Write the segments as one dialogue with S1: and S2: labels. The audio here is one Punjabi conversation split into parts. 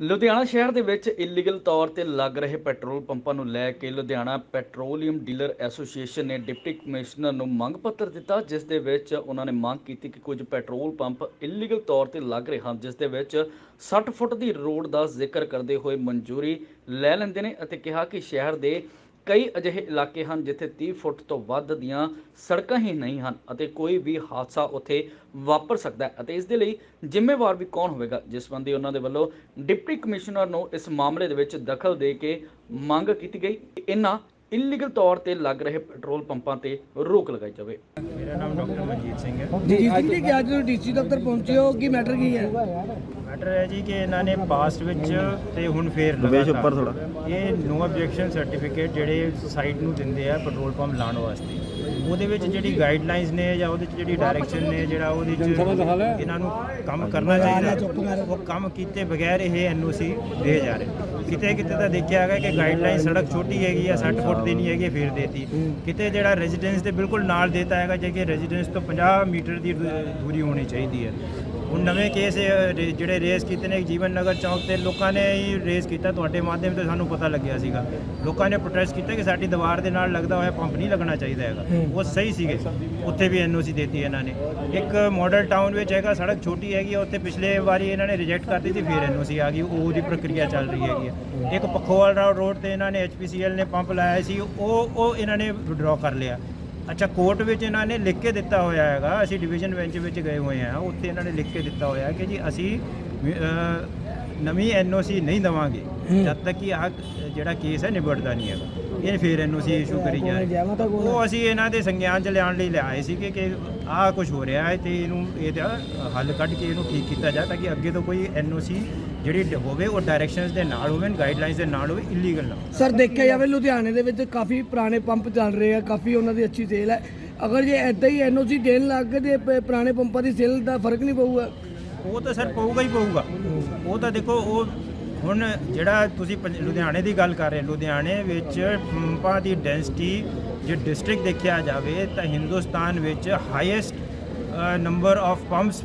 S1: ਲੁਧਿਆਣਾ ਸ਼ਹਿਰ ਦੇ ਵਿੱਚ ਇਲੀਗਲ ਤੌਰ ਤੇ ਲੱਗ ਰਹੇ ਪੈਟਰੋਲ ਪੰਪਾਂ ਨੂੰ ਲੈ ਕੇ ਲੁਧਿਆਣਾ ਪੈਟਰੋਲੀਅਮ ਡੀਲਰ ਐਸੋਸੀਏਸ਼ਨ ਨੇ ਡਿਪਟੀ ਕਮਿਸ਼ਨਰ ਨੂੰ ਮੰਗ ਪੱਤਰ ਦਿੱਤਾ, ਜਿਸ ਦੇ ਵਿੱਚ ਉਹਨਾਂ ਨੇ ਮੰਗ ਕੀਤੀ ਕਿ ਕੁਝ ਪੈਟਰੋਲ ਪੰਪ ਇਲੀਗਲ ਤੌਰ ਤੇ ਲੱਗ ਰਹੇ ਹਨ, ਜਿਸ ਦੇ ਵਿੱਚ 60 ਫੁੱਟ ਦੀ ਰੋਡ ਦਾ ਜ਼ਿਕਰ ਕਰਦੇ ਹੋਏ ਮਨਜ਼ੂਰੀ ਲੈ ਲੈਂਦੇ ਨੇ ਅਤੇ ਕਿਹਾ ਕਿ ਸ਼ਹਿਰ ਦੇ ਕਈ ਅਜਿਹੇ ਇਲਾਕੇ ਹਨ ਜਿੱਥੇ 30 ਫੁੱਟ ਤੋਂ ਵੱਧ ਦੀਆਂ ਸੜਕਾਂ ਹੀ ਨਹੀਂ ਹਨ ਅਤੇ ਕੋਈ ਵੀ ਹਾਦਸਾ ਉੱਥੇ ਵਾਪਰ ਸਕਦਾ ਹੈ ਅਤੇ ਇਸ ਦੇ ਲਈ ਜ਼ਿੰਮੇਵਾਰ ਵੀ ਕੌਣ ਹੋਵੇਗਾ? ਜਿਸ ਸੰਬੰਧੀ ਉਹਨਾਂ ਦੇ ਵੱਲੋਂ ਡਿਪਟੀ ਕਮਿਸ਼ਨਰ ਨੂੰ ਇਸ ਮਾਮਲੇ ਦੇ ਵਿੱਚ ਦਖਲ ਦੇ ਕੇ ਮੰਗ ਕੀਤੀ ਗਈ। ਕਿ ਇਹਨਾਂ ਇਲੀਗਲ ਤੌਰ ਤੇ ਲੱਗ ਰਹੇ ਪੈਟਰੋਲ ਪੰਪਾਂ ਤੇ ਰੋਕ ਲਗਾਈ ਜਾਵੇ।
S2: ਮੇਰਾ ਨਾਮ ਡਾਕਟਰ ਮਨਜੀਤ ਸਿੰਘ ਹੈ।
S3: ਜੀ ਜੀ ਜੀ ਕਿ ਅੱਜ ਡੀਸੀ ਦਫ਼ਤਰ ਪਹੁੰਚੇ ਹੋ ਕੀ ਮੈਟਰ ਕੀ ਹੈ?
S2: ਮੈਟਰ ਹੈ ਜੀ ਕਿ ਇਹਨਾਂ ਨੇ ਪਾਸਟ ਵਿੱਚ ਤੇ ਹੁਣ ਫੇਰ ਲਗਾਤਾਰ। ਇਹ ਨੋ ਆਬਜੈਕਸ਼ਨ ਸਰਟੀਫਿਕੇਟ ਜਿਹੜੇ ਸੁਸਾਇਟੀ ਨੂੰ ਦਿੰਦੇ ਆ ਪੈਟਰੋਲ ਪੰਪ ਲਾਉਣ ਵਾਸਤੇ। ਉਹਦੇ ਵਿੱਚ ਜਿਹੜੀ ਗਾਈਡਲਾਈਨਸ ਨੇ ਜਾਂ ਉਹਦੇ ਵਿੱਚ ਜਿਹੜੀ ਡਾਇਰੈਕਸ਼ਨ ਨੇ ਜਿਹੜਾ ਉਹਦੇ ਵਿੱਚ ਇਹਨਾਂ ਨੂੰ ਕੰਮ ਕਰਨਾ ਚਾਹੀਦਾ। ਉਹ ਕੰਮ ਕੀਤੇ ਬਗੈਰ ਇਹ ਐਨਓਸੀ ਦੇ ਜਾ ਰਹੇ। ਕਿਤੇ ਕਿਤੇ ਤਾਂ ਦੇਖਿਆ ਹੈਗਾ ਕਿ ਗਾਈਡਲਾਈਨ ਸੜਕ ਛੋਟੀ ਹੈਗੀ ਆ 60 ਫੁੱਟ ਦੀ ਨਹੀਂ ਹੈਗੀ ਫੇਰ ਦੇਤੀ। ਕਿਤੇ ਜਿਹੜਾ ਰੈਜ਼ੀਡੈਂਸ ਦੇ ਬਿਲਕੁਲ ਨਾਲ ਦੇਤਾ ਹੈਗਾ ਜੇ ਕਿ ਰੈਜ਼ੀਡੈਂਸ ਤੋਂ 50 ਮੀਟਰ ਦੀ ਦੂ- ਦੂਰੀ ਹੋਣੀ ਚਾਹੀਦੀ ਹੈ। ਹੁਣ ਨਵੇਂ ਕੇਸ ਜਿਹੜੇ ਰੇਸ ਕੀਤੇ ਨੇ ਜੀਵਨ ਨਗਰ ਚੌਂਕ ਤੇ ਲੋਕਾਂ ਨੇ ਹੀ ਰੇਸ ਕੀਤਾ ਤੁਹਾਡੇ ਮਾਧਿਅਮ ਤੇ ਸਾਨੂੰ ਪਤਾ ਲੱਗਿਆ ਸੀਗਾ। ਲੋਕਾਂ ਨੇ ਪ੍ਰੋਟੈਸਟ ਕੀਤਾ ਕਿ ਸਾਡੀ ਦੀਵਾਰ ਦੇ ਨਾਲ ਲੱਗਦਾ ਹੋਇਆ ਪੰਪ ਨਹੀਂ ਲੱਗਣਾ ਚਾਹੀਦਾ ਹੈਗਾ। ਉਹ ਸਹੀ ਸੀਗੇ। ਉੱਥੇ ਵੀ ਐਨਓਸੀ ਦਿੱਤੀ ਇਹਨਾਂ ਨੇ। ਇੱਕ ਮਾਡਲ ਟਾਊਨ ਵਿੱਚ ਹੈਗਾ ਸੜਕ ਛੋਟੀ ਹੈਗੀ ਉੱਥੇ ਪਿਛਲੇ ਵਾਰੀ ਇਹਨਾਂ ਨੇ ਰਿਜੈਕਟ ਕਰ ਦਿੱਤੀ ਫਿਰ ਐਨਓਸੀ ਆ ਗਈ। ਉਹ ਉਹਦੀ ਪ੍ਰਕਿਰਿਆ ਚੱਲ ਰਹੀ ਹੈਗੀ। ਇੱਕ ਪਖੋਵਾਲ ਰੋਡ ਤੇ ਇਹਨਾਂ ਨੇ ਐਚਪੀਸੀਐਲ ਨੇ ਪੰਪ ਲਾਇਆ ਸੀ ਉਹ ਉਹ ਇਹਨਾਂ ਨੇ ਵਿਡਰਾ ਕਰ ਲਿਆ। ਅੱਛਾ ਕੋਰਟ ਵਿੱਚ ਇਹਨਾਂ ਨੇ ਲਿਖ ਕੇ ਦਿੱਤਾ ਹੋਇਆ ਹੈਗਾ ਅਸੀਂ ਡਿਵੀਜ਼ਨ ਬੈਂਚ ਵਿੱਚ ਗਏ ਹੋਏ ਹਾਂ ਉੱਥੇ ਇਹਨਾਂ ਨੇ ਲਿਖ ਕੇ ਦਿੱਤਾ ਹੋਇਆ ਕਿ ਜੀ ਅਸੀਂ ਨਵੀਂ ਐਨਓਸੀ ਨਹੀਂ ਦਵਾਂਗੇ ਜਦ ਤੱਕ ਕਿ ਆ ਜਿਹੜਾ ਕੇਸ ਹੈ ਨਿਬੜਦਾ ਨਹੀਂ ਹੈਗਾ। ਇਹ ਫਿਰ ਐਨਓਸੀ ਇਸ਼ੂ ਕਰੀ ਜਾ ਰਹੇ ਉਹ ਅਸੀਂ ਇਹਨਾਂ ਦੇ ਸੰਗਿਆਨ ਚ ਲਿਆਉਣ ਲਈ ਲਿਆਏ ਸੀਗੇ ਕਿ ਆਹ ਕੁਝ ਹੋ ਰਿਹਾ ਹੈ ਤੇ ਇਹਨੂੰ ਇਹਦਾ ਹੱਲ ਕੱਢ ਕੇ ਇਹਨੂੰ ਠੀਕ ਕੀਤਾ ਜਾਏ ਤਾਂ ਕਿ ਅੱਗੇ ਤੋਂ ਕੋਈ ਐਨਓਸੀ ਜਿਹੜੀ ਡ- ਹੋਵੇ ਉਹ ਡਾਇਰੈਕਸ਼ਨਸ ਦੇ ਨਾਲ ਹੋਵੇ ਗਾਈਡਲਾਈਨਸ ਦੇ ਨਾਲ ਹੋਵੇ ਇਲੀਗਲ ਨਾ ਹੋਵੇ।
S3: ਸਰ ਦੇਖਿਆ ਜਾਵੇ ਲੁਧਿਆਣੇ ਦੇ ਵਿੱਚ ਕਾਫੀ ਪੁਰਾਣੇ ਪੰਪ ਚੱਲ ਰਹੇ ਆ ਕਾਫੀ ਉਹਨਾਂ ਦੀ ਅੱਛੀ ਸੇਲ ਹੈ। ਅਗਰ ਜੇ ਐਦਾਂ ਹੀ ਐਨਓਸੀ ਦੇਣ ਲੱਗ ਗਏ ਤੇ ਪ- ਪੁਰਾਣੇ ਪੰਪਾਂ ਦੀ ਸੇਲ ਦਾ ਫ਼ਰਕ ਨਹੀਂ ਪਊਗਾ।
S2: ਉਹ ਤਾਂ ਸਰ ਪਊਗਾ ਹੀ ਪਊਗਾ। ਉਹ ਤਾਂ ਦੇਖੋ ਉਹ ਹੁਣ ਜਿਹੜਾ ਤੁਸੀਂ ਪੰਜ- ਲੁਧਿਆਣੇ ਦੀ ਗੱਲ ਕਰ ਰਹੇ ਹੋ, ਲੁਧਿਆਣੇ ਵਿੱਚ ਪੰਪਾਂ ਦੀ ਡੈਂਸਿਟੀ ਜੇ ਡਿਸਟ੍ਰਿਕਟ ਦੇਖਿਆ ਜਾਵੇ ਤਾਂ ਹਿੰਦੁਸਤਾਨ ਵਿੱਚ highest number of pumps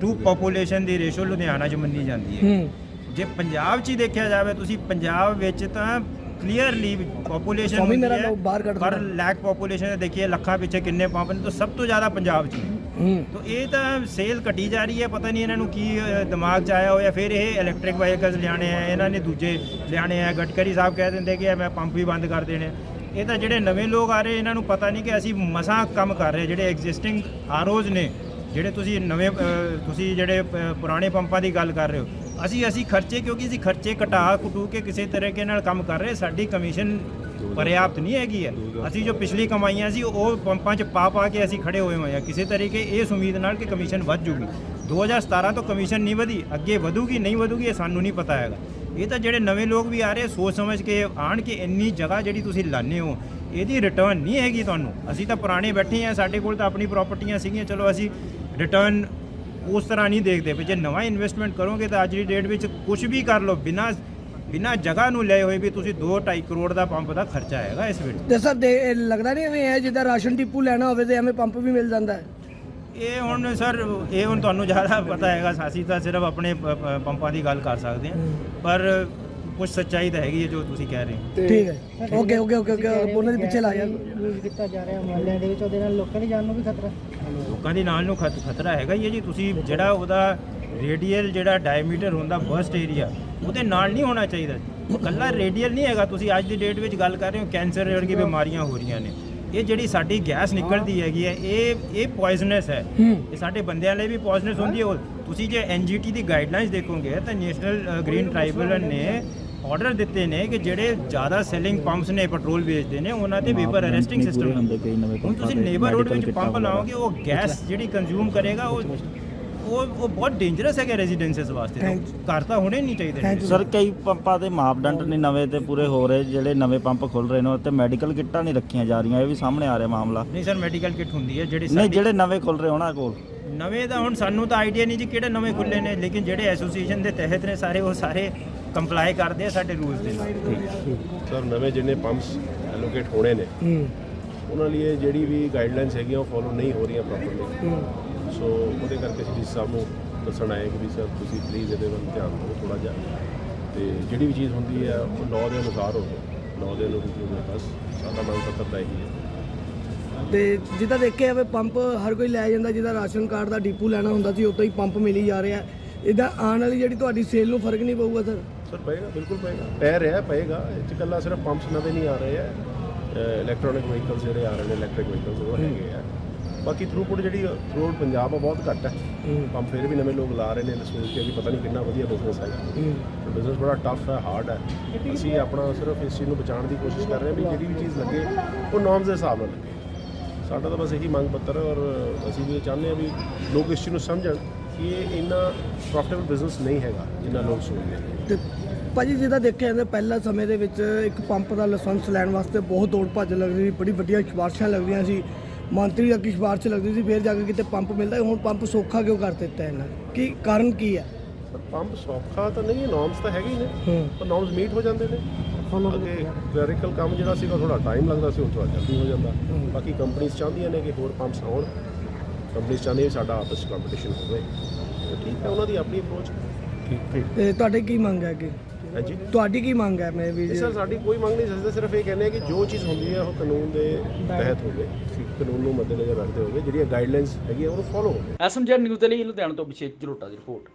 S2: to population the ratio Ludhiana 'ਚ ਮੰਨੀ ਜਾਂਦੀ ਹੈ।
S3: ਹੂੰ।
S2: ਜੇ ਪੰਜਾਬ 'ਚ ਹੀ ਦੇਖਿਆ ਜਾਵੇ ਤੁਸੀਂ ਪੰਜਾਬ ਵਿੱਚ ਤਾਂ ਕਲੀਅਰਲੀ ਪੋਪੂਲੇਸ਼ਨ
S3: ਸਵਾਮੀ ਮੇਰਾ ਲੋਕ ਬਾਹਰ ਕੱਢ
S2: ਪਰ। ਲੈਕ ਪੋਪੂਲੇਸ਼ਨ ਦੇਖੀਏ ਲੱਖਾਂ ਪਿੱਛੇ ਕਿੰਨੇ ਪੰਪ ਨੇ ਤਾਂ ਸਭ ਤੋਂ ਜ਼ਿਆਦਾ ਪੰਜਾਬ 'ਚ ਨੇ।
S3: ਹੂੰ
S2: ਤੋ ਇਹ ਤਾਂ ਸੇਲ ਘਟੀ ਜਾ ਰਹੀ ਹੈ, ਪਤਾ ਨਹੀਂ ਇਹਨਾਂ ਨੂੰ ਕੀ ਦਿਮਾਗ 'ਚ ਆਇਆ ਹੋਇਆ, ਫਿਰ ਇਹ ਇਲੈਕਟ੍ਰਿਕ ਵਾਹੀਕਲਸ ਲਿਆਣੇ ਆ, ਇਹਨਾਂ ਨੇ ਦੂਜੇ ਲਿਆਣੇ ਆ। ਗਟਕਰੀ ਸਾਹਿਬ ਕਹਿ ਦਿੰਦੇ ਕਿ ਮੈਂ ਪੰਪ ਵੀ ਬੰਦ ਕਰ ਦੇਣੇ। ਇਹ ਤਾਂ ਜਿਹੜੇ ਨਵੇਂ ਲੋਕ ਆ ਰਹੇ, ਇਹਨਾਂ ਨੂੰ ਪਤਾ ਨਹੀਂ ਕਿ ਅਸੀਂ ਮਸਾਂ ਕੰਮ ਕਰ ਰਹੇ, ਜਿਹੜੇ ਐਗਜ਼ਿਸਟਿੰਗ ਆਰਓਜ਼ ਨੇ, ਜਿਹੜੇ ਤੁਸੀਂ ਨਵੇਂ ਤੁਸੀਂ ਜਿਹੜੇ ਪੁਰਾਣੇ ਪੰਪਾਂ ਦੀ ਗੱਲ ਕਰ ਰਹੇ ਹੋ। ਅਸੀਂ ਅਸੀਂ ਖਰਚੇ, ਕਿਉਂਕਿ ਅਸੀਂ ਖਰਚੇ ਘਟਾ ਘਟੂ ਕੇ ਕਿਸੇ ਤਰੀਕੇ ਨਾਲ ਕੰਮ ਕਰ ਰਹੇ, ਸਾਡੀ ਕਮਿਸ਼ਨ ਪਰਿਆਪਤ ਨਹੀਂ ਹੈਗੀ ਹੈ। ਅਸੀਂ ਜੋ ਪਿਛਲੀ ਕਮਾਈਆਂ ਸੀ, ਉਹ ਪੰਪਾਂ 'ਚ ਪਾ ਪਾ ਕੇ ਅਸੀਂ ਖੜੇ ਹੋਏ ਹੋਏ ਆ ਕਿਸੇ ਤਰੀਕੇ ਇਸ ਉਮੀਦ ਨਾਲ ਕਿ ਕਮਿਸ਼ਨ ਵੱਧ ਜੂਗੀ। 2017 ਤੋਂ ਕਮਿਸ਼ਨ ਨਹੀਂ ਵਧੀ, ਅੱਗੇ ਵਧੂਗੀ, ਨਹੀਂ ਵਧੂਗੀ, ਇਹ ਸਾਨੂੰ ਨਹੀਂ ਪਤਾ ਹੈਗਾ। ਇਹ ਤਾਂ ਜਿਹੜੇ ਨਵੇਂ ਲੋਕ ਵੀ ਆ ਰਹੇ, ਸੋਚ ਸਮਝ ਕੇ ਆਣ ਕਿ ਇੰਨੀ ਜਗ੍ਹਾ ਜਿਹੜੀ ਤੁਸੀਂ ਲਾਣੇ ਹੋ, ਇਹਦੀ ਰਿਟਰਨ ਨਹੀਂ ਹੈਗੀ ਤੁਹਾਨੂੰ। ਅਸੀਂ ਤਾਂ ਪੁਰਾਣੇ ਬੈਠੇ ਆ ਸਾਡੇ ਕੋਲ ਤਾਂ ਆਪਣੀ ਪ੍ਰਾਪਰਟੀਆਂ ਸੀਗੀਆਂ। ਚਲੋ ਅਸੀਂ ਰਿਟਰਨ ਉਸ ਤਰ੍ਹਾਂ ਨਹੀਂ ਦੇਖਦੇ। ਵੀ ਜੇ ਨਵਾਂ ਇਨਵੈਸਟਮੈਂਟ ਕਰੋਗੇ ਤਾਂ ਅੱਜ ਦੀ ਡੇਟ ਵਿੱਚ ਕੁਝ ਵੀ ਕਰ ਲਓ, ਬਿਨਾਂ ਬਿਨਾਂ ਜਗ੍ਹਾ ਨੂੰ ਲਏ ਹੋਏ ਵੀ ਤੁਸੀਂ 2.5 ਕਰੋੜ ਦਾ ਪੰਪ ਦਾ ਖਰਚਾ ਹੈਗਾ ਇਸ ਵਿੱਚ
S3: ਤੇ ਸਰ ਦੇ ਇਹ ਲੱਗਦਾ ਨਹੀਂ ਐਵੇਂ ਹੈ ਜਿੱਦਾਂ ਰਾਸ਼ਨ ਟਿੱਪੂ ਲੈਣਾ ਹੋਵੇ ਤੇ ਐਵੇਂ ਪੰਪ ਵੀ ਮਿਲ ਜਾਂਦਾ ਹੈ?
S2: ਇਹ ਹੁਣ ਸਰ ਇਹ ਹੁਣ ਤੁਹਾਨੂੰ ਜ਼ਿਆਦਾ ਪਤਾ ਹੈਗਾ ਅਸੀਂ ਤਾਂ ਸਿਰਫ ਆਪਣੇ ਪ- ਪ- ਪੰਪਾਂ ਦੀ ਗੱਲ ਕਰ ਸਕਦੇ ਹਾਂ। ਪਰ ਕੁਝ ਸੱਚਾਈ ਤਾਂ ਹੈਗੀ ਹੈ ਜੋ ਤੁਸੀਂ ਕਹਿ ਰਹੇ ਹੋ।
S3: ਠੀਕ ਹੈ ਓਕੇ ਓਕੇ ਓਕੇ ਓਕੇ ਉਹਨਾਂ ਦੇ ਪਿੱਛੇ ਲਾ ਜਾ
S4: ਯੂਜ਼ ਕੀਤਾ ਜਾ ਰਿਹਾ ਮੁਹੱਲਿਆਂ ਦੇ ਵਿੱਚ ਉਹਦੇ ਨਾਲ ਲੋਕਾਂ ਦੀ ਜਾਨ ਨੂੰ ਵੀ ਖਤਰਾ
S2: ਲੋਕਾਂ ਦੀ ਨਾਲ ਨੂੰ ਖਤ- ਖਤਰਾ ਹੈਗਾ ਹੀ ਹੈ ਜੀ। ਤੁਸੀਂ ਜਿਹੜਾ ਉਹਦਾ ਰੇਡੀਅਲ ਜਿਹੜਾ ਡਾਇਮੀਟਰ ਹੁੰਦਾ ਬਰਸਟ ਏਰੀਆ ਉਹਦੇ ਨਾਲ ਨਹੀਂ ਹੋਣਾ ਚਾਹੀਦਾ। ਕੱਲਾ ਰੇਡੀਅਲ ਨਹੀਂ ਹੈਗਾ ਤੁਸੀਂ ਅੱਜ ਦੀ ਡੇਟ ਵਿੱਚ ਗੱਲ ਕਰ ਰਹੇ ਹੋ ਕੈਂਸਰ ਵਰਗੀ ਬਿਮਾਰੀਆਂ ਹੋ ਰਹੀਆਂ ਨੇ। ਇਹ ਜਿਹੜੀ ਸਾਡੀ ਗੈਸ ਨਿਕਲਦੀ ਹੈਗੀ ਹੈ ਇਹ ਇਹ ਪੋਇਜ਼ਨਸ ਹੈ। ਇਹ ਸਾਡੇ ਬੰਦਿਆਂ ਲਈ ਵੀ ਪੋਇਜ਼ਨਸ ਹੁੰਦੀ ਹੈ। ਤੁਸੀਂ ਜੇ ਐਨਜੀਟੀ ਦੀ ਗਾਈਡਲਾਈਨਸ ਦੇਖੋਗੇ ਤਾਂ ਨੈਸ਼ਨਲ ਗ੍ਰੀਨ ਟ੍ਰਾਈਬਲ ਨੇ ਆਰਡਰ ਦਿੱਤੇ ਨੇ ਕਿ ਜਿਹੜੇ ਜ਼ਿਆਦਾ ਸੈਲਿੰਗ ਪੰਪਸ ਨੇ ਪੈਟਰੋਲ ਵੇਚਦੇ ਨੇ ਉਹਨਾਂ ਤੇ ਵੇਪਰ ਅਰੈਸਟਿੰਗ ਸਿਸਟਮ
S5: ਹੁੰਦੇ ਕਈ ਨਵੇਂ
S2: ਹੁਣ ਤੁਸੀਂ ਨੇਬਰਹੁੱਡ ਵਿੱਚ ਪੰਪ ਲਾਓਗੇ ਉਹ ਗੈਸ ਜਿਹੜੀ ਕੰਜ਼ਿਊਮ ਕਰੇਗਾ ਉਹ ਉਹ ਉਹ ਬਹੁਤ ਡੇਂਜਰਸ ਹੈਗਾ ਰੈਜ਼ੀਡੈਂਸਸ ਵਾਸਤੇ। ਤਾਂ। ਘਰ ਤਾਂ ਹੋਣੇ ਨਹੀਂ ਚਾਹੀਦੇ
S3: Thank you.
S5: ਸਰ ਕਈ ਪੰਪਾਂ ਦੇ ਮਾਪਦੰਡ ਨਹੀਂ ਨਵੇਂ ਤੇ ਪੂਰੇ ਹੋ ਰਹੇ ਜਿਹੜੇ ਨਵੇਂ ਪੰਪ ਖੁੱਲ ਰਹੇ ਨੇ ਤੇ ਮੈਡੀਕਲ ਕਿੱਟਾਂ ਨਹੀਂ ਰੱਖੀਆਂ ਜਾ ਰਹੀਆਂ। ਇਹ ਵੀ ਸਾਹਮਣੇ ਆ ਰਿਹਾ ਮਾਮਲਾ।
S2: ਨਹੀਂ ਸਰ ਮੈਡੀਕਲ ਕਿਟ ਹੁੰਦੀ ਹੈ ਜਿਹੜੀ
S5: ਨਹੀਂ
S2: ਸਾਡੀ-
S5: ਜਿਹੜੇ ਨਵੇਂ ਖੁੱਲ ਰਹੇ ਉਹਨਾਂ ਕੋਲ।
S2: ਨਵੇਂ ਤਾਂ ਹੁਣ ਸਾਨੂੰ ਤਾਂ ਆਈਡੀਆ ਨਹੀਂ ਜੀ ਕਿਹੜੇ ਨਵੇਂ ਖੁੱਲੇ ਨੇ ਲੇਕਿਨ ਜਿਹੜੇ ਐਸੋਸੀਏਸ਼ਨ ਦੇ ਤਹਿਤ ਨੇ ਸਾਰੇ ਉਹ ਸਾਰੇ ਕੰਪਲਾਈ ਕਰਦੇ ਆ ਸਾਡੇ ਰੂਲਸ ਦੇ ਨਾਲ।
S6: ਸਰ ਨਵੇਂ ਜਿੰਨੇ ਪੰਪਸ ਐਲੋਕੇਟ ਹੋਣੇ ਨੇ
S3: ਹੂੰ।
S6: ਉਹਨਾਂ ਲਈ ਇਹ ਜਿਹੜੀ ਵੀ ਗਾਈਡਲਾਈਨਸ ਹੈਗੀਆਂ ਉਹ ਫੋਲੋ ਨਹੀਂ ਹੋ ਰਹੀਆਂ ਪ੍ਰੋਪਰਲੀ
S3: ਹੂੰ।
S6: ਸੋ ਉਹਦੇ ਕਰਕੇ ਅਸੀਂ ਡੀ ਸਾਹਿਬ ਨੂੰ ਦੱਸਣ ਆਏ ਕਿ ਵੀ ਸਰ ਤੁਸੀਂ ਪਲੀਜ਼ ਇਹਦੇ ਵੱਲ ਧਿਆਨ ਦਿਓ ਥੋੜਾ ਜਿਹਾ। ਤੇ ਜਿਹੜੀ ਵੀ ਚੀਜ਼ ਹੁੰਦੀ ਹੈ ਉਹ ਲਾਅ ਦੇ ਅਨੁਸਾਰ ਹੋਵੇ ਲਾਅ ਦੇ ਅਨੁਸਾਰ ਹੋਵੇ ਬਸ। ਸਾਡਾ ਮੰਗ ਪੱਤਰ ਤਾਂ ਇਹੀ ਹੈ।
S3: ਤੇ ਜਿੱਦਾਂ ਦੇਖਿਆ ਜਾਵੇ ਪੰਪ ਹਰ ਕੋਈ ਲੈ ਜਾਂਦਾ ਜਿਹਦਾ ਰਾਸ਼ਨ ਕਾਰਡ ਦਾ ਡੀਪੂ ਲੈਣਾ ਹੁੰਦਾ ਸੀ ਉਦੋਂ ਹੀ ਪੰਪ ਮਿਲੀ ਜਾ ਰਿਹਾ। ਇਹਦਾ ਆਉਣ ਵਾਲੀ ਜਿਹੜੀ ਤੁਹਾਡੀ ਸੇਲ ਨੂੰ ਫ਼ਰਕ ਨਹੀਂ ਪਊਗਾ ਸਰ?
S6: ਸਰ ਪਏਗਾ ਬਿਲਕੁਲ ਪਏਗਾ। ਪੈ ਰਿਹਾ ਪਏਗਾ। ਇਹ 'ਚ ਇਕੱਲਾ ਸਿਰਫ ਪੰਪਸ ਨਵੇਂ ਨਹੀਂ ਆ ਰਹੇ ਹੈ। ਇਲੈਕਟ੍ਰੋਨਿਕ ਵਹੀਕਲਸ ਜਿਹੜੇ ਆ ਰਹੇ ਨੇ ਇਲੈਕਟ੍ਰਿਕ ਵਹੀਕਲਸ ਉਹ ਹੈਗੇ ਆ। ਬਾਕੀ ਥਰੂਪੁੱਟ ਜਿਹੜੀ ਥਰੂਆਊਟ ਪੰਜਾਬ ਆ ਬਹੁਤ ਘੱਟ ਹੈ। ਪੰਪ ਫਿਰ ਵੀ ਨਵੇਂ ਲੋਕ ਲਾ ਰਹੇ ਨੇ ਸੋਚ ਕੇ ਵੀ ਪਤਾ ਨਹੀਂ ਕਿੰਨਾ ਵਧੀਆ ਬਿਜ਼ਨਸ ਹੈ। ਬਿਜ਼ਨਸ ਬੜਾ ਟਫ ਹੈ ਹਾਰਡ ਹੈ ਅਸੀਂ ਆਪਣਾ ਸਿਰਫ ਇਸ ਚੀਜ਼ ਨੂੰ ਬਚਾਉਣ ਦੀ ਕੋਸ਼ਿਸ਼ ਕਰ ਰਹੇ ਹਾਂ ਵੀ ਜਿਹੜੀ ਵੀ ਚੀਜ਼ ਲੱਗੇ ਉਹ ਨੋਰਮਸ ਦੇ ਹਿਸਾਬ ਨਾਲ ਲੱਗੇ। ਸਾਡਾ ਤਾਂ ਬਸ ਇਹੀ ਮੰਗ ਪੱਤਰ ਹੈ ਔਰ ਅਸੀਂ ਵੀ ਚਾਹੁੰਦੇ ਹਾਂ ਵੀ ਲੋਕ ਇਸ ਚੀਜ਼ ਨੂੰ ਸਮਝਣ ਕਿ ਇਹ ਇੰਨਾ ਪ੍ਰੋਫਿਟੇਬਲ ਬਿਜ਼ਨਸ ਨਹੀਂ ਹੈਗਾ ਜਿੰਨਾ ਲੋਕ ਸੋਚਦੇ ਨੇ
S3: ਤੇ ਭਾਜੀ ਜਿਹਦਾ ਦੇਖਿਆ ਜਾਂਦਾ ਪਹਿਲਾ ਸਮੇਂ ਦੇ ਵਿੱਚ ਇੱਕ ਪੰਪ ਦਾ ਲਾਇਸੈਂਸ ਲੈਣ ਵਾਸਤੇ ਬਹੁਤ ਦੌੜ ਭੱਜ ਲੱਗਦੀ ਸੀ ਬੜੀ ਵੱਡੀਆਂ ਸਿਫਾਰਸ਼ਾਂ ਲੱਗਦੀਆਂ ਸੀ। ਮੰਤਰੀ ਅੱਗੇ ਸਿਫਾਰਸ਼ ਲੱਗਦੀ ਸੀ ਫਿਰ ਜਾ ਕੇ ਕਿਤੇ ਪੰਪ ਮਿਲਦਾ ਹੁਣ ਪੰਪ ਸੌਖਾ ਕਿਉਂ ਕਰ ਦਿੱਤਾ ਇਹਨਾਂ? ਕੀ ਕਾਰਨ ਕੀ ਹੈ?
S6: ਸਰ ਪੰਪ ਸੌਖਾ ਤਾਂ ਨਹੀਂ ਹੈ ਨੋਰਮਸ ਤਾਂ ਹੈਗੇ ਹੀ ਨੇ
S3: ਹੂੰ।
S6: ਪਰ ਨੋਰਮਸ ਮੀਟ ਹੋ ਜਾਂਦੇ ਨੇ। ਅੱਗੇ ਕਲੈਰੀਕਲ ਕੰਮ ਜਿਹੜਾ ਸੀਗਾ ਥੋੜਾ ਟਾਈਮ ਲੱਗਦਾ ਸੀ ਹੁਣ ਥੋੜਾ ਜਲਦੀ ਹੋ ਜਾਂਦਾ। ਬਾਕੀ ਕੰਪਨੀਆਂ ਚਾਹੁੰਦੀਆਂ ਨੇ ਕਿ ਹੋਰ ਪੰਪਸ ਆਉਣ। ਕੰਪਨੀਆਂ ਚਾਹੁੰਦੀਆਂ ਵੀ ਸਾਡਾ ਆਪਸ ਕੰਪੀਟੀਸ਼ਨ ਹੋਵੇ। ਤੇ ਠੀਕ ਹੈ ਉਹਨਾਂ ਦੀ ਆਪਣੀ ਅਪਰੋਚ ਠੀਕ ਠੀਕ।
S3: ਤੇ ਤੁਹਾਡੇ ਕੀ ਮੰਗ ਹੈ ਕਿ
S6: ਹਾਂਜੀ।
S3: ਤੁਹਾਡੀ ਕੀ ਮੰਗ ਹੈ ਮੈਂ ਵੀ
S6: ਸਰ ਸਾਡੀ ਕੋਈ ਮੰਗ ਨਹੀਂ ਸਕਦੇ ਸਿਰਫ ਇਹ ਕਹਿੰਦੇ ਆ ਕਿ ਜੋ ਚੀਜ਼ ਹੁੰਦੀ ਹੈ ਉਹ ਕਾਨੂੰਨ ਦੇ ਤਹਿਤ ਹੋਵੇ ਕਾਨੂੰਨ ਨੂੰ ਮੱਦੇਨਜ਼ਰ ਰੱਖਦੇ ਹੋਵੇ ਜਿਹੜੀਆਂ ਗਾਈਡਲਾਈਨਸ ਹੈਗੀਆਂ ਉਹਨੂੰ ਫੋਲੋ ਹੋਵੇ।
S1: ਐਸਐਮਜੀ ਨਿਊਜ਼ ਦੇ ਲਈ ਲੁਧਿਆਣਾ ਤੋਂ ਅਭਿਸ਼ੇਕ ਜਲੋਟਾ ਦੀ ਰਿਪੋਰਟ।